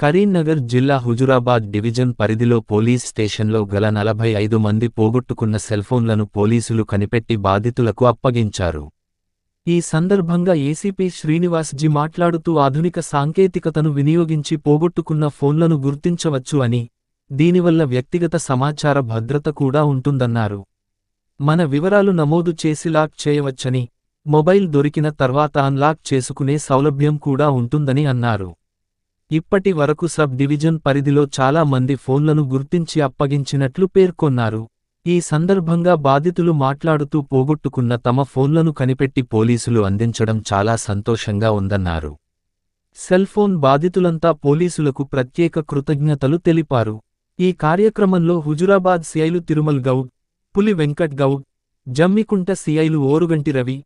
కరీంనగర్ జిల్లా హుజురాబాద్ డివిజన్ పరిధిలో పోలీస్ స్టేషన్లో గల నలభై ఐదు మంది పోగొట్టుకున్న సెల్ఫోన్లను పోలీసులు కనిపెట్టి బాధితులకు అప్పగించారు. ఈ సందర్భంగా ఏసీపీ శ్రీనివాస్జీ మాట్లాడుతూ ఆధునిక సాంకేతికతను వినియోగించి పోగొట్టుకున్న ఫోన్లను గుర్తించవచ్చు అని దీనివల్ల వ్యక్తిగత సమాచార భద్రత కూడా ఉంటుందన్నారు. మన వివరాలు నమోదు చేసి లాక్ చేయవచ్చని మొబైల్ దొరికిన తర్వాత అన్లాక్ చేసుకునే సౌలభ్యం కూడా ఉంటుందని అన్నారు. ఇప్పటి వరకు సబ్ డివిజన్ పరిధిలో చాలా మంది ఫోన్లను గుర్తించి అప్పగించినట్లు పేర్కొన్నారు. ఈ సందర్భంగా బాధితులు మాట్లాడుతూ పోగొట్టుకున్న తమ ఫోన్లను కనిపెట్టి పోలీసులు అందించడం చాలా సంతోషంగా ఉందన్నారు. సెల్ఫోన్ బాధితులంతా పోలీసులకు ప్రత్యేక కృతజ్ఞతలు తెలిపారు. ఈ కార్యక్రమంలో హుజురాబాద్ సిఐలు తిరుమల్ గౌడ్ పులి వెంకట్ గౌడ్ జమ్మికుంట సిఐలు ఓరుగంటి రవి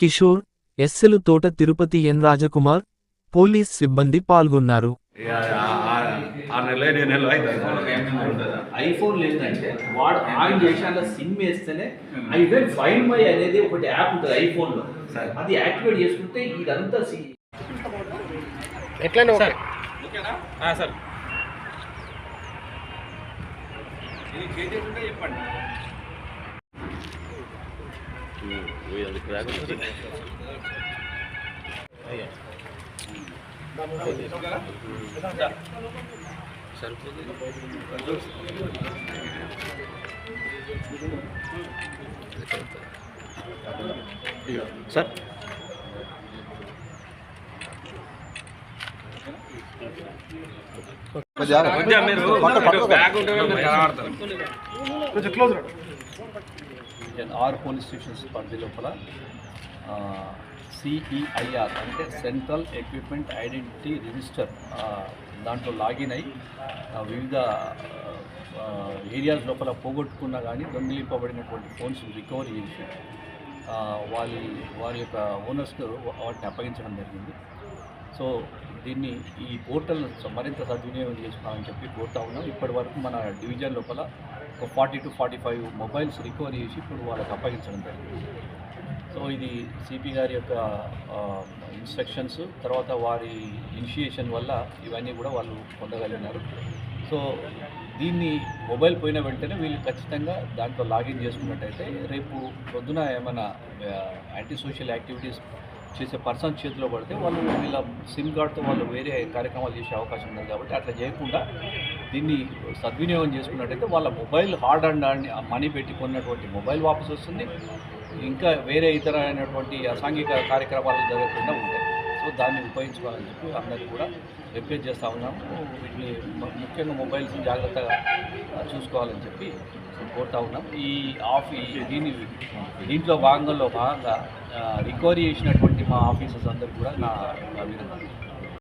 కిషోర్ ఎస్సెలు తోట తిరుపతి ఎన్ రాజకుమార్ పోలీస్ సిబ్బంది పాల్గొన్నారు. ఐఫోన్ ఏంటంటే వాడు ఆన్ చేసి అలా సిమ్ వేస్తేనే ఐవెన్ ఫైన్ మై అనేది ఒకటి యాప్ ఉంటుంది ఐఫోన్లో సరే. అది యాక్టివేట్ చేసుకుంటే ఇదంతా సి ఎట్లనే ఓకే? సార్. చెప్పండి. సార్ కొంచెం మీరు ఇటు బ్యాగ్ ఉంటే మీరు కనబడతారు ఆర్ పోలీస్ స్టేషన్స్ పరిధి లోపల సిఈఐఆర్ అంటే సెంట్రల్ ఎక్విప్మెంట్ ఐడెంటిటీ రిజిస్టర్ దాంట్లో లాగిన్ అయి వివిధ ఏరియాస్ లోపల పోగొట్టుకున్నా కానీ దొంగిలింపబడినటువంటి ఫోన్స్ రికవరీ చేసి వారి వారి యొక్క ఓనర్స్కు వాటిని అప్పగించడం జరిగింది. సో దీన్ని ఈ పోర్టల్ మరింత సద్వినియోగం చేసుకోవాలని చెప్పి కోరుతా ఉన్నాం. ఇప్పటి వరకు మన డివిజన్ లోపల ఒక forty to forty five mobiles recovery చేసి ఇప్పుడు వాళ్ళకి అప్పగించడం జరిగింది. ఇది సిపి గారి యొక్క ఇన్స్ట్రక్షన్స్ తర్వాత వారి ఇనిషియేషన్ వల్ల ఇవన్నీ కూడా వాళ్ళు పొందగలిగినారు. సో దీన్ని మొబైల్ పోయిన వెంటనే వీళ్ళు ఖచ్చితంగా దాంట్లో లాగిన్ చేసుకున్నట్టయితే రేపు పొద్దున ఏమైనా యాంటీ సోషల్ యాక్టివిటీస్ చేసే పర్సన్ చేతిలో పడితే వాళ్ళు వీళ్ళ సిమ్ కార్డ్తో వాళ్ళు వేరే కార్యక్రమాలు చేసే అవకాశం ఉంది కాబట్టి అట్లా చేయకుండా దీన్ని సద్వినియోగం చేసుకున్నట్టయితే వాళ్ళ మొబైల్ హార్డ్ అండ్ మనీ పెట్టి కొన్నటువంటి మొబైల్ వాపసు వస్తుంది ఇంకా వేరే ఇతర అయినటువంటి అసాంఘిక కార్యక్రమాలు జరగకుండా ఉంటాయి. సో దాన్ని ఉపయోగించుకోవాలని చెప్పి అందరికీ కూడా రిక్వెస్ట్ చేస్తూ ఉన్నాము వీటిని ముఖ్యంగా మొబైల్స్ జాగ్రత్తగా చూసుకోవాలని చెప్పి కోరుతా ఉన్నాం. ఈ ఆఫీ దీని దీంట్లో భాగంలో భాగంగా రికవరీ చేసినటువంటి మా ఆఫీసర్స్ అందరికీ కూడా నా అభినందనలు